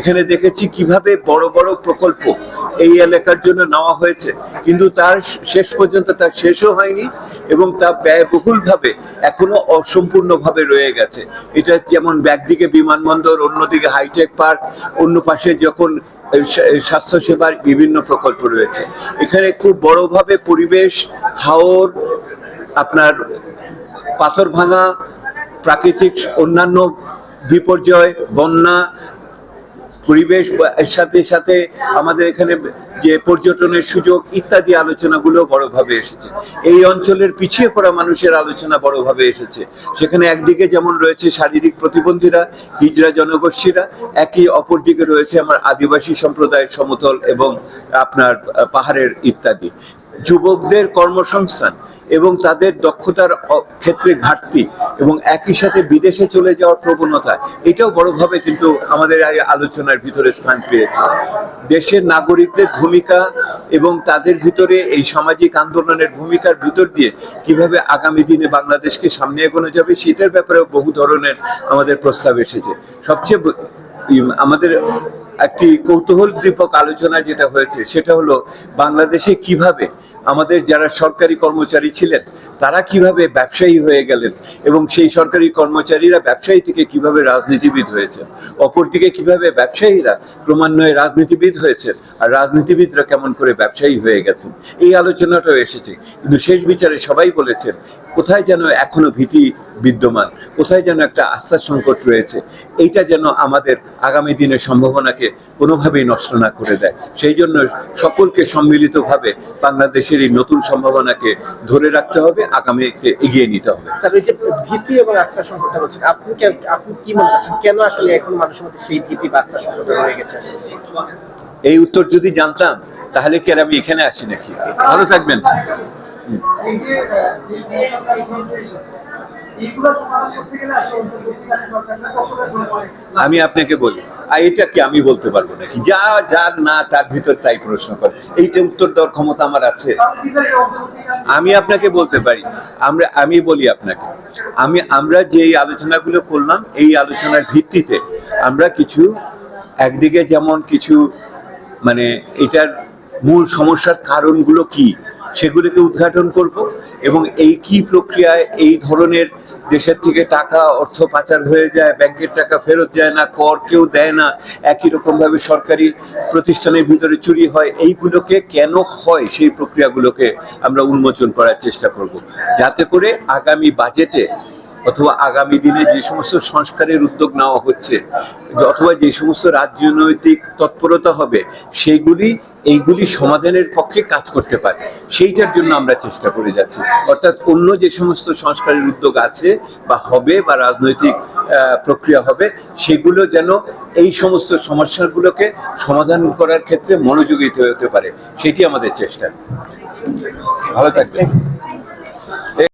এখানে দেখেছি কীভাবে বড় বড় প্রকল্প এই এলাকার জন্য নেওয়া হয়েছে। কিন্তু তার শেষ পর্যন্ত তার শেষও হয়নি এবং তা ব্যয়বহুলভাবে এখনও অসম্পূর্ণভাবে রয়ে গেছে। এটা যেমন একদিকে বিমানবন্দর, অন্যদিকে হাইটেক পার্ক অন্য পাশে যখন স্বাস্থ্যসেবার বিভিন্ন প্রকল্প রয়েছে। এখানে খুব বড়ভাবে পরিবেশ, হাওর, আপনার পাথর ভাঙা, প্রাকৃতিক অন্যান্য বিপর্যয়, বন্যা পরিবেশ সাথে সাথে আমাদের এখানে যে পর্যটনের সুযোগ ইত্যাদি আলোচনাগুলো বড়ভাবে এসেছে। এই অঞ্চলের পিছিয়ে পড়া মানুষের আলোচনা বড়ভাবে এসেছে। সেখানে একদিকে যেমন রয়েছে শারীরিক প্রতিবন্ধীরা, হিজড়া জনগোষ্ঠীরা, একই অপরদিকে রয়েছে আমার আদিবাসী সম্প্রদায়ের সমতল এবং আপনার পাহাড়ের ইত্যাদি। যুবকদের কর্মসংস্থান এবং তাদের দক্ষতার ক্ষেত্রে ঘাটতি এবং একই সাথে বিদেশে চলে যাওয়ার প্রবণতা, এটাও বড়ভাবে কিন্তু আমাদের আলোচনার ভিতরে স্থান পেয়েছে। দেশের নাগরিকদের ভূমিকা এবং তাদের ভিতরে এই সামাজিক আন্দোলনের ভূমিকার ভিতর দিয়ে কীভাবে আগামী দিনে বাংলাদেশকে সামনে এগোনো যাবে, সেটার ব্যাপারেও বহু ধরনের আমাদের প্রস্তাব এসেছে। সবচেয়ে আমাদের একটি কৌতূহল দীপক আলোচনা যেটা হয়েছে, সেটা হলো বাংলাদেশে কীভাবে আমাদের যারা সরকারি কর্মচারী ছিলেন, তারা কীভাবে ব্যবসায়ী হয়ে গেলেন এবং সেই সরকারি কর্মচারীরা ব্যবসায়ী থেকে কীভাবে রাজনীতিবিদ হয়েছেন? অপরদিকে কীভাবে ব্যবসায়ীরা ক্রমান্বয়ে রাজনীতিবিদ হয়েছেন আর রাজনীতিবিদরা কেমন করে ব্যবসায়ী হয়ে গেছেন? এই আলোচনাটাও এসেছে। কিন্তু শেষ বিচারে সবাই বলেছেন, কোথায় যেন এখনও ভীতি বিদ্যমান? কোথায় যেন একটা আস্থার সংকট রয়েছে? এইটা যেন আমাদের আগামী দিনের সম্ভাবনাকে কোনোভাবেই নষ্ট না করে দেয়। সেই জন্য সকলকে সম্মিলিতভাবে বাংলাদেশের এই নতুন সম্ভাবনাকে ধরে রাখতে হবে আগামীকে এগিয়ে নিতে হবে। স্যার এই যে ভীতি এবং আস্থা সংকটটা বলছেন আপনি কে- আপনি কি মনে করছেন? কেন আসলে এখন মানুষের মধ্যে সেই ভীতি বা আস্থা সংকটটা রয়ে গেছে এই উত্তর যদি জানতাম তাহলে কি আর আমি এখানে আসি নাকি? ভালো থাকবেন। আমি আপনাকে বলি, আর এটা কি আমি বলতে পারব নাকি? যা যার না, তার ভিতর তাই প্রশ্ন করে। এইটা উত্তর দেওয়ার ক্ষমতা আমার আছে। আমি আপনাকে বলতে পারি, আমরা, আমি বলি আপনাকে, আমি, আমরা যে আলোচনাগুলো করলাম, এই আলোচনার ভিত্তিতে আমরা কিছু, একদিকে যেমন কিছু মানে এটার মূল সমস্যার কারণগুলো কি সেগুলোকে উদ্ঘাটন করব এবং এই কি প্রক্রিয়ায় এই ধরনের দেশের থেকে টাকা, অর্থ পাচার হয়ে যায়, ব্যাংকের টাকা ফেরত যায় না, কর কেউ দেয় না, একই রকমভাবে সরকারি প্রতিষ্ঠানের ভিতরে চুরি হয়, এইগুলোকে কেন হয় সেই প্রক্রিয়াগুলোকে আমরা উন্মোচন করার চেষ্টা করব। যাতে করে আগামী বাজেটে অথবা আগামী দিনে যে সমস্ত সংস্কারের উদ্যোগ নেওয়া হচ্ছে, অথবা যে সমস্ত রাজনৈতিক তৎপরতা হবে সেইগুলি এইগুলি সমাধানের পক্ষে কাজ করতে পারে। সেইটার জন্য আমরা চেষ্টা করে যাচ্ছি। অর্থাৎ অন্য যে সমস্ত সংস্কারের উদ্যোগ আছে বা হবে বা রাজনৈতিক প্রক্রিয়া হবে, সেগুলো যেন এই সমস্ত সমস্যাগুলোকে সমাধান করার ক্ষেত্রে মনোযোগী হতে পারে, সেটি আমাদের চেষ্টা। ভালো থাকবেন।